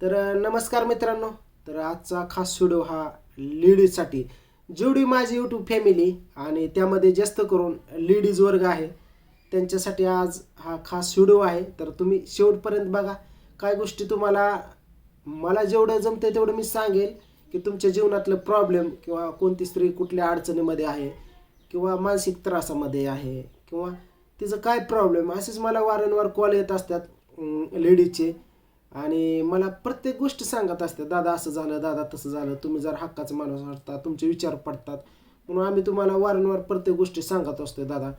तर नमस्कार मित्रांनो. तर आजचा खास व्हिडिओ हा लेडीजसाठी. जेवढी माझी यूट्यूब फॅमिली आणि त्यामध्ये जास्त करून लेडीज वर्ग आहे त्यांच्यासाठी आज हा खास व्हिडिओ आहे. तर तुम्ही शेवटपर्यंत बघा. काय गोष्टी तुम्हाला मला जेवढं जमतं तेवढं मी सांगेल की तुमच्या जीवनातलं प्रॉब्लेम किंवा कोणती स्त्री कुठल्या अडचणीमध्ये आहे किंवा मानसिक त्रासामध्ये आहे किंवा तिचं काय प्रॉब्लेम असेच मला वारंवार कॉल येत असतात लेडीजचे. आणि मला प्रत्येक गोष्ट सांगत असते दादा असं झालं दादा तसं झालं तुम्ही जर हक्काचा माणूस असता तुमचे विचार पडतात. म्हणून आम्ही तुम्हाला वारंवार प्रत्येक गोष्टी सांगत असतो दादा.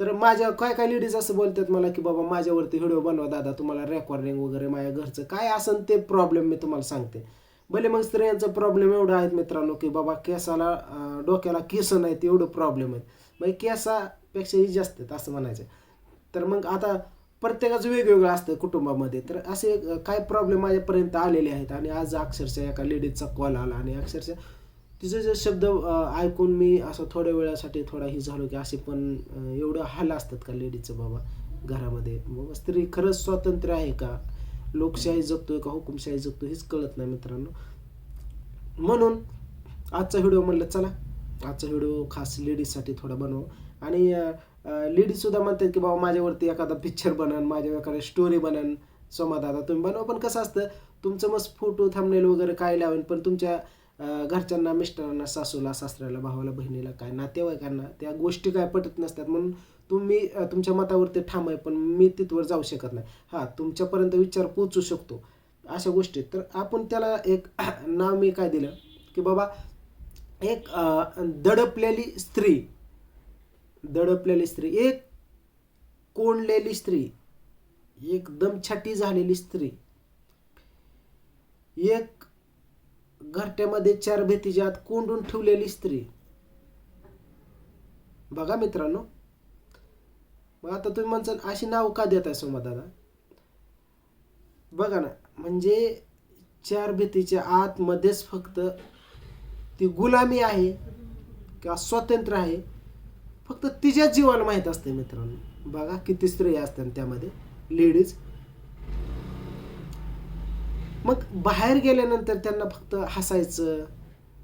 तर माझ्या काय काय लेडीज असं बोलतात मला की बाबा माझ्यावरती व्हिडिओ बनवा दादा तुम्हाला रेकॉर्डिंग वगैरे माझ्या घरचं. काय असेल ते प्रॉब्लेम मी तुम्हाला सांगते. भले मग स्त्रियांचा प्रॉब्लेम एवढा आहेत मित्रांनो की बाबा केसाला डोक्याला केस नाहीत एवढं प्रॉब्लेम आहेत. मग केसापेक्षाही जास्त आहेत असं म्हणायचं. तर मग आता प्रत्येकाचं वेगवेगळं असतं कुटुंबामध्ये. तर असे काय प्रॉब्लेम माझ्यापर्यंत आलेले आहेत आणि आज अक्षरशः एका लेडीजचा कॉल आला आणि अक्षरशः तिचे जे शब्द ऐकून मी असं थोड्या वेळासाठी थोडा ही झालो की असे पण एवढं हाल असतात का लेडीजचं बाबा घरामध्ये? बाबा स्त्री खरंच स्वातंत्र्य आहे का? लोकशाही जगतोय का? हुकुमशाही जगतोय हेच कळत नाही मित्रांनो. म्हणून आजचा व्हिडिओ म्हणलं चला. आजचा व्हिडिओ खास लेडीजसाठी थोडा बनवू. आणि लेडीज सुद्धा म्हणतात की बाबा माझ्यावरती एखादा पिक्चर बनन माझ्या एखाद्या स्टोरी बनन सोमा दादा तुम्ही बनवा. पण कसं असतं तुमचं मस्त फोटो थांबनेल वगैरे काय लावेन पण तुमच्या घरच्यांना मिस्टरांना सासूला सासऱ्याला भावाला बहिणीला काय नातेवाईकांना त्या गोष्टी काय पटत नसतात. म्हणून तुम्ही तुमच्या मतावरती ठाम आहे पण मी तिथवर जाऊ शकत नाही. हां तुमच्यापर्यंत विचार पोचू शकतो अशा गोष्टी. तर आपण त्याला एक नाव मी काय दिलं की बाबा एक दडपलेली स्त्री दडपलेली स्त्री एक कोंडलेली स्त्री एकदम छाटी झालेली स्त्री एक घरट्यामध्ये चार भीतीच्या आत कोंडून ठेवलेली स्त्री. बघा मित्रांनो मग आता तुम्ही म्हणसाल अशी नाव का देत आहे सोमा दादा? बघा ना म्हणजे चार भीतीच्या आतमध्येच फक्त ती गुलामी आहे किंवा स्वातंत्र्य आहे फक्त तिच्या जीवाला माहीत असते मित्रांनो. बघा किती स्त्रिया असतात त्यामध्ये लेडीज मग बाहेर गेल्यानंतर त्यांना फक्त हसायचं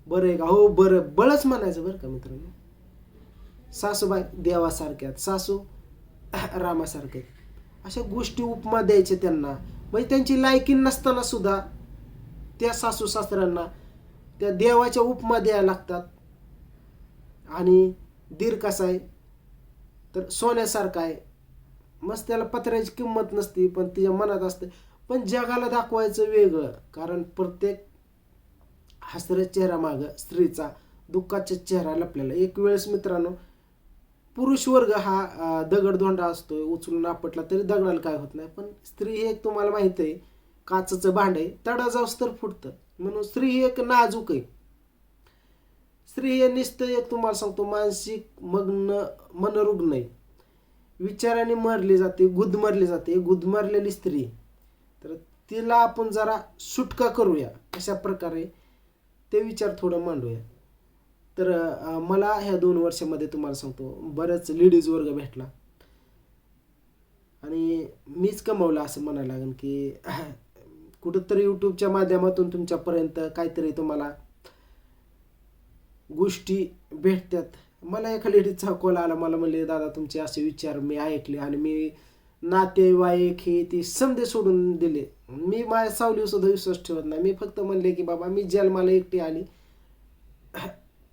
बरं आहे का? हो बरं बळच म्हणायचं बरं का मित्रांनो? सासूबाई देवासारख्यात सासू रामासारख्यात अशा गोष्टी उपमा द्यायच्या त्यांना. म्हणजे त्यांची लायकी नसताना सुद्धा त्या सासू सासऱ्यांना त्या देवाच्या उपमा द्यायला लागतात. आणि दीर कसा आहे? तर सोन्यासारखा आहे. मस्त त्याला पत्र्याची किंमत नसती पण तिच्या मनात असते. पण जगाला दाखवायचं वेगळं कारण प्रत्येक हसऱ्या चेहरा मागं स्त्रीचा दुःखाच्या चेहरा लपलेला एक वेळेस मित्रांनो पुरुष वर्ग हा दगडधोंडा असतो उचलून आपटला तरी दगडाला काय होत नाही. पण स्त्री ही एक तुम्हाला माहीत आहे काचचं भांड आहे तडा जाऊस तर फुटतं. म्हणून स्त्री ही एक नाजूक आहे. स्त्री हे एक तुम्हाला सांगतो मानसिक मग्न मनरुग्ण आहे विचाराने मरली जाते गुदमरली जाते. गुदमरलेली स्त्री. तर तिला आपण जरा सुटका करूया. अशा प्रकारे ते विचार थोडं मांडूया. तर मला ह्या दोन वर्षामध्ये तुम्हाला सांगतो बऱ्याच लेडीज वर्ग भेटला. आणि मीच कमवलं असं म्हणायला लागेल की कुठंतरी यूट्यूबच्या माध्यमातून तुमच्यापर्यंत काहीतरी तुम्हाला गोष्टी भेटतात. मला एका लेडीजचा कॉल आला मला म्हणले दादा तुमचे असे विचार मी ऐकले आणि मी नातेवाईक हे ते समजे सोडून दिले. मी माझ्या सावलीवर सुद्धा विश्वास ठेवत नाही. मी फक्त म्हणले की बाबा मी जन्माला एकटी आली.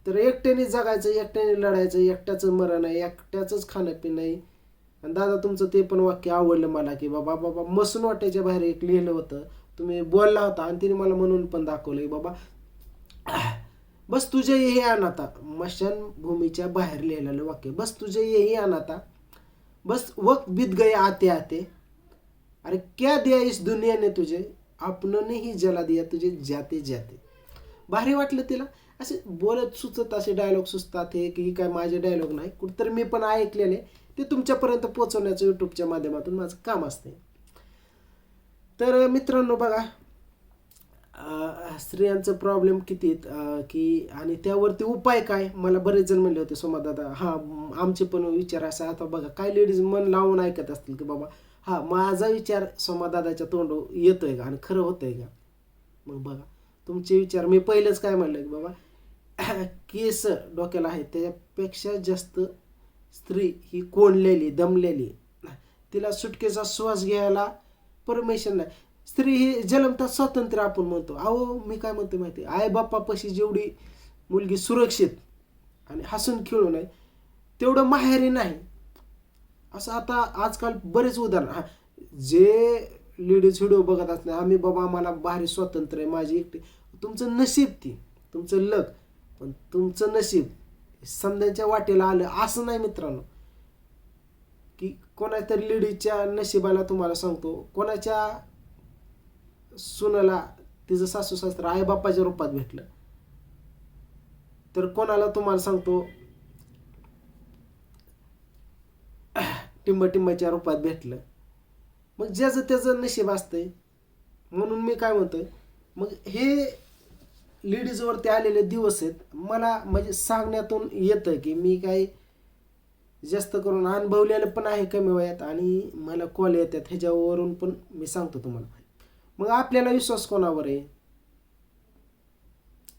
तर एकट्याने जगायचं एकट्याने लढायचं एकट्याचं मरण आहे एकट्याचंच खाणं पिणं आहे. आणि दादा तुमचं ते पण वाक्य आवडलं मला की बाबा बाबा मसून वाट्याच्या बाहेर एक लिहिलं होतं. तुम्ही बोलला होता आणि तिने मला म्हणून पण दाखवलं की बाबा बस तुझे येही अनाथा भूमीच्या बाहेर लिहिलेलं वाक्य. बस तुझे येही अनाथा बस वक्त बीत गए आते आते. अरे क्या दिया इस दुनिया ने तुझे? आपणने ही जला दिया तुझे जाते जाते. भारी वाटलं तिला. असे बोलत सुचत असे डायलॉग सुचतात हे की काय माझे डायलॉग नाही. कुठंतरी मी पण ऐकलेले. ते तुमच्यापर्यंत पोहोचवण्याचं यूट्यूबच्या माध्यमातून माझं काम असते तर मित्रांनो बघा स्त्रियांचं प्रॉब्लेम किती आहेत? की आणि त्यावरती उपाय काय? मला बरेच जण म्हणले होते सोमा दादा हा आमचे पण विचार असा आता बघा काय लेडीज मन लावून ऐकत असतील की बाबा हा माझा विचार सोमा दादाच्या तोंड येतोय का? आणि खरं होतंय का? मग बघा तुमचे विचार. मी पहिलंच काय म्हणलं की बाबा केस डोक्याला आहे त्याच्यापेक्षा जास्त स्त्री ही कोंडलेली दमलेली. तिला सुटकेचा श्वास घ्यायला परमिशन नाही. स्त्री ही जलमता स्वातंत्र्य आपण म्हणतो. अहो मी काय म्हणतो माहिती आई बाप्पापाशी जेवढी मुलगी सुरक्षित आणि हसून खेळून आहे तेवढं माहेरी नाही. असं आता आजकाल बरेच उदाहरण. जे लेडीज व्हिडिओ बघत असणार आम्ही बाबा आम्हाला भारी स्वातंत्र्य आहे माझी एकटी. तुमचं नशीब ती तुमचं लक. पण तुमचं नशीब समजांच्या वाटेला आलं असं नाही मित्रांनो. की कोणातरी लेडीजच्या नशिबाला तुम्हाला सांगतो कोणाच्या सुनाला तिचं सासू सासर आईबाप्पाच्या रूपात भेटलं. तर कोणाला तुम्हाला सांगतो टिंब टिंबाच्या रूपात भेटलं. मग ज्याचं त्याचं नशीब असतंय म्हणून मी काय म्हणतोय मग हे लेडीजवरती आलेले दिवस आहेत. मला म्हणजे सांगण्यातून येतं की मी काय जास्त करून अनुभवलेलं पण आहे कमी वयात आणि मला कॉल येतात. ह्याच्यावरून पण मी सांगतो तुम्हाला. मग आपल्याला विश्वास कोणावर आहे?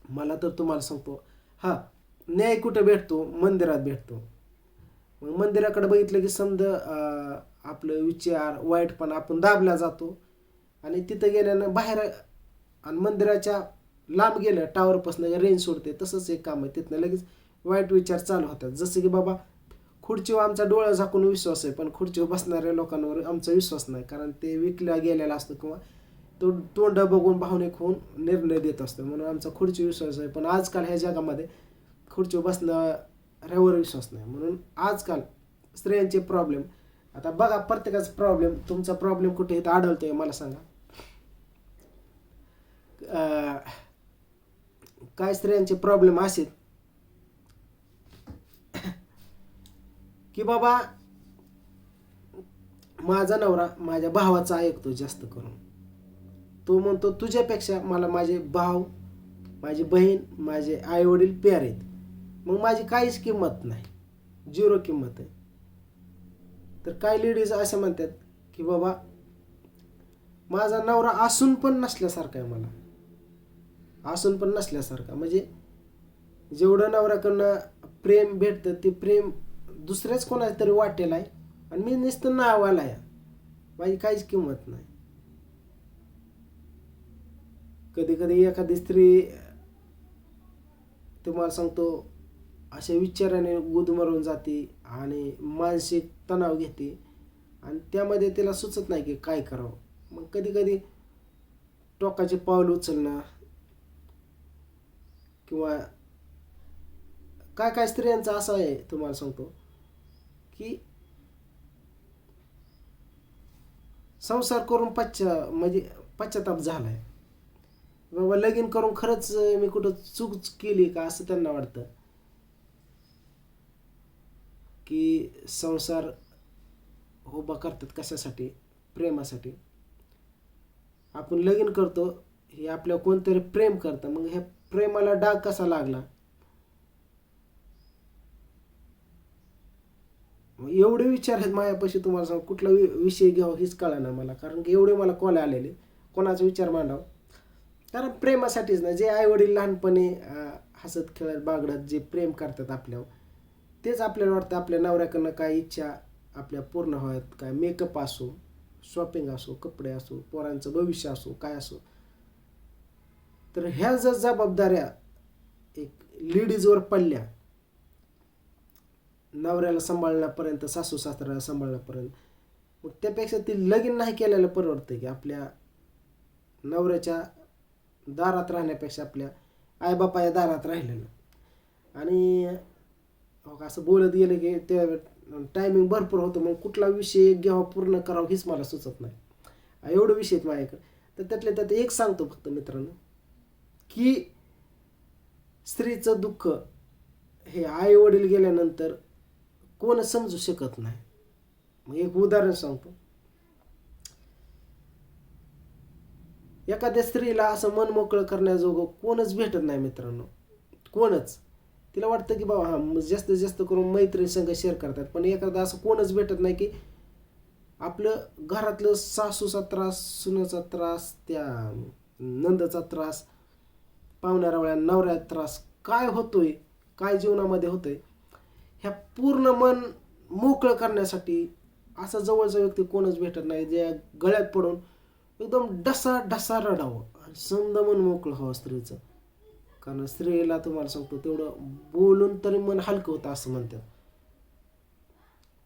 मला तर तुम्हाला सांगतो हा न्याय कुठं भेटतो? मंदिरात भेटतो. मग मंदिराकडे बघितलं की समजा आपलं विचार वाईटपणा आपण दाबला जातो. आणि तिथं गेल्यानं बाहेर आणि मंदिराच्या लांब गेलं टावरपासून रेंज सोडते तसंच एक काम आहे. तिथनं लगेच वाईट विचार चालू होतात. जसं की बाबा खुर्चीवर आमचा डोळा झाकून विश्वास आहे पण खुर्चीवर बसणाऱ्या लोकांवर आमचा विश्वास नाही. कारण ते विकला गेलेला असतो किंवा तो तोंड बघून भावनिक होऊन निर्णय देत असतो. म्हणून आमचा खुर्ची विश्वास आहे. पण आजकाल ह्या जगामध्ये खुर्चीवर बसणाऱ्यावर विश्वास नाही. म्हणून आजकाल स्त्रियांचे प्रॉब्लेम आता बघा प्रत्येकाचा प्रॉब्लेम तुमचा प्रॉब्लेम कुठे इथं आढळतोय. मला सांगा. काय स्त्रियांचे प्रॉब्लेम असेल? की बाबा माझा नवरा माझ्या भावाचा ऐकतो जास्त करून. तो म्हणतो तुझ्यापेक्षा मला माझे भाव माझी बहीण माझे आईवडील प्यार आहेत. मग माझी काहीच किंमत नाही. झिरो किंमत आहे. तर काही लेडीज असे म्हणतात की बाबा माझा नवरा असून पण नसल्यासारखा आहे मला. असून पण नसल्यासारखा. म्हणजे जेवढं नवऱ्याकडनं प्रेम भेटतं ते प्रेम दुसऱ्याच कोणाच्या तरी वाटेल आहे. आणि मी नुसतं नावाला आहे. माझी काहीच किंमत नाही. कधी कधी एखादी स्त्री तुम्हाला सांगतो अशा विचाराने गुदमरून जाते आणि मानसिक तणाव घेते आणि त्यामध्ये तिला सुचत नाही की काय करावं. मग कधी कधी टोकाचे पाऊल उचलणं किंवा काय काय स्त्रियांचं असं आहे तुम्हाला सांगतो की संसार करून पश्चा म्हणजे पश्चाताप झालाय. बाबा लगीन करून खरंच मी कुठं चूक केली का असं त्यांना वाटतं? की संसार उभा करतात कशासाठी? प्रेमासाठी. आपण लगीन करतो हे आपल्या कोणतरी प्रेम करतं. मग ह्या प्रेमाला डाग कसा लागला? मग एवढे विचार आहेत माझ्यापाशी तुम्हाला सांग. कुठला वि- विषय घ्यावा हेच कळा ना मला. कारण की एवढे मला कॉल आलेले. कोणाचा विचार मांडावा? कारण प्रेमासाठीच ना जे आई वडील लहानपणी हसत खेळत बागडत जे प्रेम करतात आपल्यावर तेच आपल्याला वाटतं आपल्या नवऱ्याकडनं काय इच्छा आपल्या पूर्ण व्हाव्यात काय मेकअप असो शॉपिंग असो कपडे असो पोरांचं भविष्य असो काय असो. तर ह्या जर जबाबदाऱ्या एक लेडीजवर पडल्या नवऱ्याला सांभाळण्यापर्यंत सासू सासऱ्याला सांभाळण्यापर्यंत मग त्यापेक्षा ती लगीन नाही केलेलं परवडतं की आपल्या नवऱ्याच्या दारात राहण्यापेक्षा आपल्या आईबापाच्या दारात राहिलेलं. आणि हो का, असं बोलत गेलं की त्या टायमिंग भरपूर होतं मग कुठला विषय घ्यावा पूर्ण करावा हेच मला सुचत नाही. एवढं विषय आहेत माझ्याकडे. तर त्यातल्या त्यात एक सांगतो फक्त मित्रांनो की स्त्रीचं दुःख हे आई वडील गेल्यानंतर कोण समजू शकत नाही. मग एक उदाहरण सांगतो. एखाद्या स्त्रीला असं मन मोकळं करण्याजोगं कोणच भेटत नाही मित्रांनो. कोणच. तिला वाटतं की बाबा हा मग जास्तीत जास्त करून मैत्रिणी संघ शेअर करतात. पण एखादा असं कोणच भेटत नाही की आपलं घरातलं सासूचा त्रास सुनाचा त्रास त्या नंदचा त्रास पाहुण्यारावळ्या नवऱ्याचा त्रास काय होतोय काय जीवनामध्ये होतंय ह्या पूर्ण मन मोकळं करण्यासाठी असा जवळचा व्यक्ती कोणच भेटत नाही. ज्या गळ्यात पडून एकदम डसा डसा रडावं. आणि संद मन मोकळं हवं स्त्रीचं. कारण स्त्रीला तुम्हाला सांगतो तेवढं बोलून तरी मन हलकं होतं असं म्हणतात.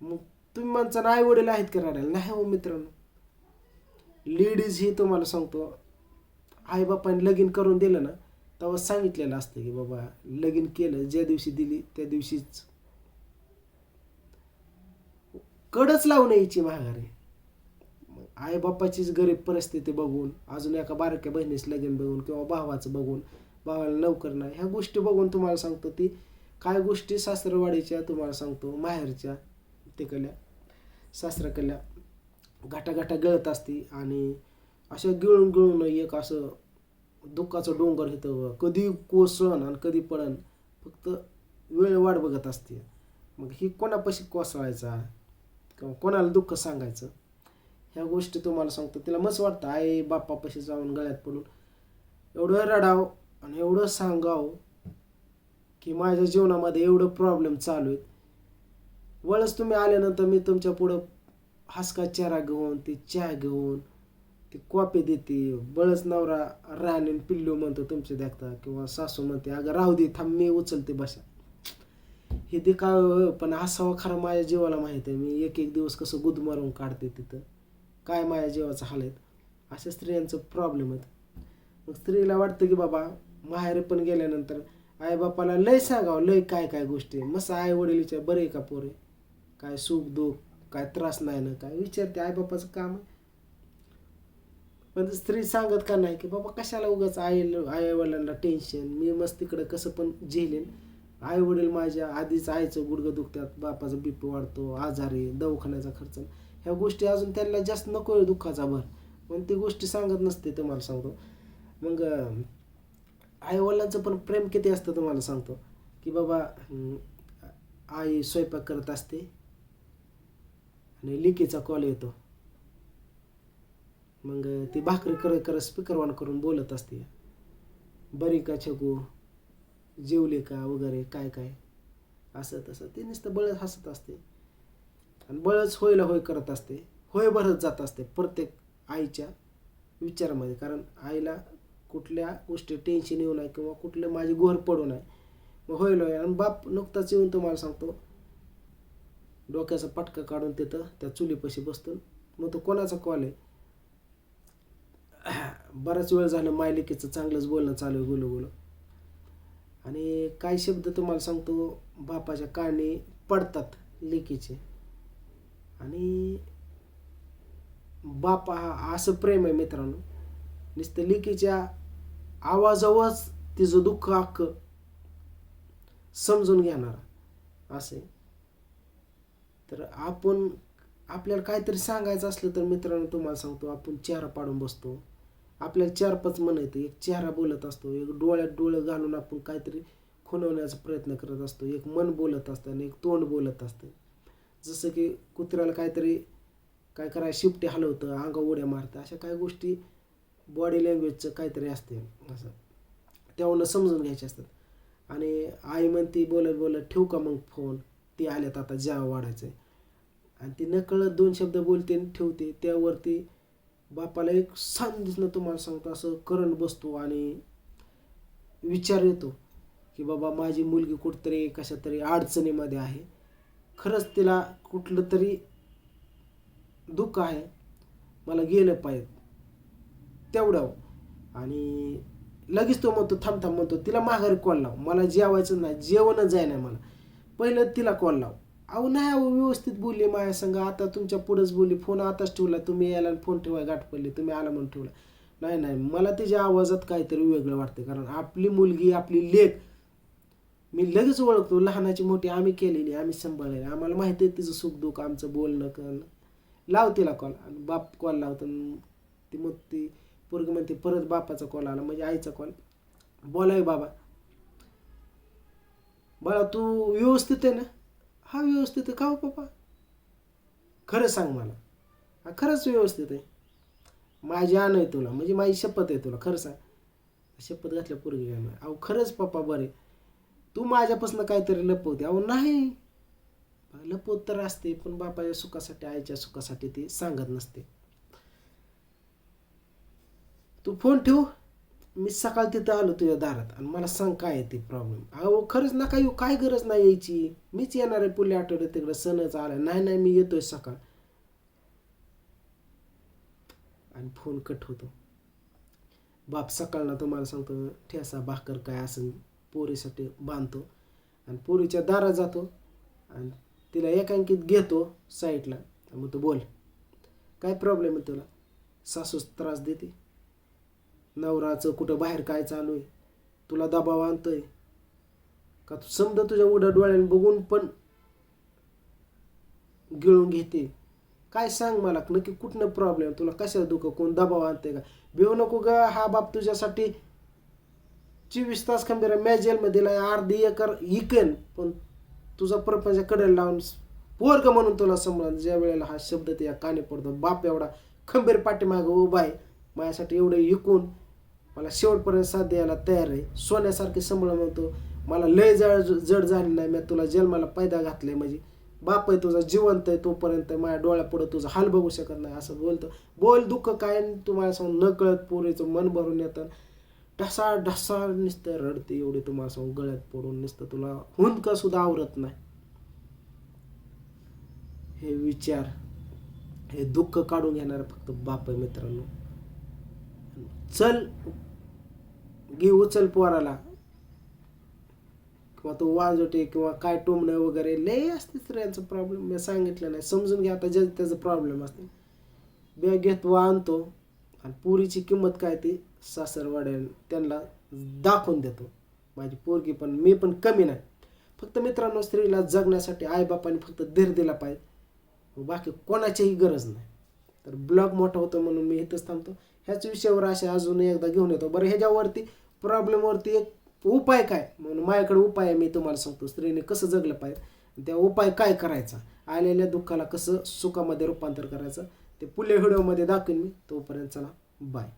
मग तुम्ही म्हणता आई वडील आहेत का रडायला? नाही हो मित्रांनो. लेडीज ही तुम्हाला सांगतो आई बापाने लगीन करून दिलं ना तेव्हा सांगितलेलं असतं की बाबा लगीन केलं ज्या दिवशी दिली त्या दिवशीच. कडच लावून यायची महागारी आई बाप्पाचीच गरीब परिस्थिती बघून अजून एका बारक्या बहिणीचं लगीन बघून किंवा भावाचं बघून भावाला लवकर नाही. ह्या गोष्टी बघून तुम्हाला सांगतो ती काय गोष्टी सासरवाडीच्या तुम्हाला सांगतो माहेरच्या तिकडल्या सासऱ्याकडल्या घाटाघाटा गळत असती आणि अशा गिळून गिळून एक असं दुःखाचं डोंगर इथं कधी कोसळण आणि कधी पडण फक्त वेळ वाट बघत असते. मग ही कोणापाशी कोसळायचा? किंवा कोणाला दुःख सांगायचं? ह्या गोष्टी तुम्हाला सांगतो. तिला मस्त वाटतं आई बाप्पापाशी जाऊन गळ्यात पडून. एवढं रडाव आणि एवढं सांगाव की माझ्या जीवनामध्ये एवढं प्रॉब्लेम चालू आहेत. वळच तुम्ही आल्यानंतर मी तुमच्या पुढं हसका चेहरा घेऊन ती चहा घेऊन ती कॉपी देते. बळच नवरा राणी पिल्लू म्हणतो तुमचे देखता. किंवा सासू म्हणते अगं राहू दे थांब मी उचलते बसा. हे ते काय पण असावं खरं माझ्या जीवाला माहीत आहे. मी एक एक दिवस कसं गुदमारून काढते तिथं. काय माझ्या जीवाचा हाल आहेत अशा स्त्रियांचं प्रॉब्लेम आहेत. मग स्त्रीला वाटतं की बाबा माहेर पण गेल्यानंतर आई बापाला लय सांगावं लय काय काय गोष्टी मस्त आई वडिलीच्या बरे का पोरे काय सुख दुःख काय त्रास नाही ना काय विचारते आई बापाचं काम आहे. पण स्त्री सांगत का नाही की बाबा कशाला उगाच आई आई वडिलांना टेन्शन मी मस्त तिकडं कसं पण झेलेन. आई वडील माझ्या आधीच आईचं गुडघं दुखतात बापाचा बीपी वाढतो आजारी दवाखान्याचा खर्च ह्या गोष्टी अजून त्यांना जास्त नको आहे दुःखाचा भर. पण ती गोष्टी सांगत नसते तुम्हाला सांगतो. मग आईवडिलांचं पण प्रेम किती असतं तुम्हाला सांगतो. की बाबा आई स्वयंपाक करत असते आणि लिकीचा कॉल येतो. मग ती भाकरी करत करत स्पीकर ऑन करून बोलत असते. बरी का छगू? जेवले का? वगैरे काय काय? असं तसं. ते नुसतं बळत हसत असते. आणि बळच होयला होय करत असते. होय भरत जात असते प्रत्येक आईच्या विचारामध्ये. कारण आईला कुठल्या गोष्टी टेन्शन येऊ नये किंवा कुठलं माझी घोर पडू नये. मग होईल होय. आणि बाप नुकताच येऊन तुम्हाला सांगतो डोक्याचा पटका काढून तिथं त्या चुलीपाशी बसतो. मग तो कोणाचा कॉल आहे? बराच वेळ झालं मायलिकेचं चांगलंच बोलणं चालू आहे गुलू गुलू आणि काही शब्द तुम्हाला सांगतो बापाच्या काळणी पडतात लेकीचे. आणि बाप हा असं प्रेम आहे मित्रांनो. नुसतं लिकीच्या आवाजावरच तिचं दुःख अख्ख समजून घेणार असे. तर आपण आपल्याला काहीतरी सांगायचं असलं तर मित्रांनो तुम्हाला सांगतो आपण चेहरा पाडून बसतो. आपल्याला चार पाच मन येतं एक चेहरा बोलत असतो एक डोळ्यात डोळं घालून आपण काहीतरी खुणवण्याचा प्रयत्न करत असतो एक मन बोलत असतं आणि एक तोंड बोलत असतं. जसं की कुत्र्याला काहीतरी काय करायला शिपटे हलवतं अंगा उड्या मारतं अशा काही गोष्टी बॉडी लँग्वेजचं काहीतरी असते. असं. तेवढं समजून घ्यायचे असतात. आणि आई म्हणते बोलत बोलत ठेवू का मग फोन ती आल्यात आता ज्या वाढायचं आहे आणि ती नकळत दोन शब्द बोलते आणि ठेवते. त्यावरती बापाला एक सांग दिसणं तुम्हाला सांगतो. असं करंट बसतो आणि विचार येतो की बाबा माझी मुलगी कुठतरी कशा तरी अडचणीमध्ये आहे. खरंच तिला कुठलं तरी दुःख आहे. मला गेलं पाहिजे. तेवढं. आणि लगेच तो म्हणतो थांब थांब म्हणतो तिला माघारी कॉल लाव. मला जेवायचं नाही जेवणच जाय नाही मला. पहिलं तिला कॉल लाव. अहो नाही अहो व्यवस्थित बोलली माझ्या संग. आता तुमच्या पुढंच बोलली. फोन आताच ठेवला. तुम्ही यायला आणि फोन ठेवाय गाठ पडली. तुम्ही आला म्हणून ठेवला. नाही नाही. मला तिच्या आवाजात काहीतरी वेगळं वाटतं कारण आपली मुलगी आपली लेख मी लगेच ओळखतो लहानाची मोठी आम्ही केलेली आम्ही सांभाळलेली. आम्हाला माहिती आहे तिचं सुख दुःख आमचं बोलणं करणं. लाव तिला कॉल आणि बाप कॉल लावतो ती मग ती पोरग म्हणते परत बापाचा कॉल आला म्हणजे आईचा कॉल बोलाय बाबा. बाळा तू व्यवस्थित आहे ना? हा व्यवस्थित आहे. का हो पप्पा? खरं सांग मला. हा खरंच व्यवस्थित आहे. माझी आण आहे तुला म्हणजे माझी शपथ आहे तुला खरं सांग. शपथ घातल्या पोरगी काय अहो खरंच पप्पा बरे तू माझ्यापासून काहीतरी लपवते अहो नाही. लपवत तर असते पण बापाच्या सुखासाठी आईच्या सुखासाठी ती सांगत नसते. तू फोन ठेव. मी सकाळ तिथं आलो तुझ्या दारात आणि मला सांग काय आहे ते प्रॉब्लेम अहो खरंच नका येऊ. काय गरज नाही यायची. मीच येणार आहे पुढल्या आठवड्यात. तिकडं सणच आला नाही नाही मी येतोय सकाळ. आणि फोन कट होतो. बाप सकाळना तुम्हाला सांगतो ठेसा भाकर काय असं पोरीसाठी बांधतो. आणि पोरीच्या दारात जातो आणि तिला एकांकित घेतो साईडला. मग तू बोल काय प्रॉब्लेम आहे तुला? सासूस त्रास देते. नवराचं कुठं बाहेर काय चालू आहे? तुला दबाव आणतोय? का तू समजा तुझ्या उड्या डोळ्याने बघून पण गिळून घेते? काय सांग मला? नक्की कुठनं प्रॉब्लेम तुला कशाला दुखं? कोण दबाव आणते का? भिवू नको ग हा बाप तुझ्यासाठी चोवीस तास खंबीर मॅच जेलमध्ये दिलाय अर्धी एकर इकेन. पण तुझा प्रपंच कडेला लावून पोरग म्हणून तुला समजा ज्या वेळेला हा शब्द त्या काने पडतो. बाप एवढा खंबीर पाठीमागं उभा आहे. माझ्यासाठी एवढं इकून मला शेवटपर्यंत साथ द्यायला तयार आहे. सोन्यासारखे संभळ म्हणतो. मला लय जड जड झाली नाही मी तुला जन्माला पैदा घातले म्हणजे. बाप आहे तुझा जिवंत आहे तोपर्यंत माझ्या डोळ्यापुढं तुझा हाल बघू शकत नाही असं बोलतो. बोल दुःख काय तुम्हाला सांगून न कळत पोरीचं मन भरून येतं. ढसा ढसा नुसतं रडते एवढे तुम्हाला सांगून गळ्यात पडून नुसतं तुला. हुंदका सुद्धा आवरत नाही. हे विचार हे दुःख काढून घेणार फक्त बाप आहे मित्रांनो. चल घे उचल पोराला. किंवा तो वाजवटे किंवा काय टोमणं वगैरे लय असते स्त्रियांचा प्रॉब्लेम मी सांगितलं नाही. समजून घ्या आता ज्या त्याचा प्रॉब्लेम असते. बॅग घेतो आणतो. आणि पुरीची किंमत काय ती? सासरवाड्या त्यांना दाखवून देतो. माझी पोरगी पण मी पण कमी नाही. फक्त मित्रांनो स्त्रीला जगण्यासाठी आईबापाने फक्त धीर दिला पाहिजे. बाकी कोणाचीही गरज नाही. तर ब्लॉग मोठा होतो म्हणून मी इथंच थांबतो. ह्याच विषयावर असे अजून एकदा घेऊन येतो. बरं ह्याच्यावरती प्रॉब्लेमवरती एक उपाय काय? म्हणून माझ्याकडे उपाय आहे मी तुम्हाला सांगतो. स्त्रीने कसं जगलं पाहिजे त्या उपाय काय करायचा? आलेल्या दुःखाला कसं सुखामध्ये रूपांतर करायचं? ते पुले व्हिडिओमध्ये दाखवेन मी. तोपर्यंत चला बाय.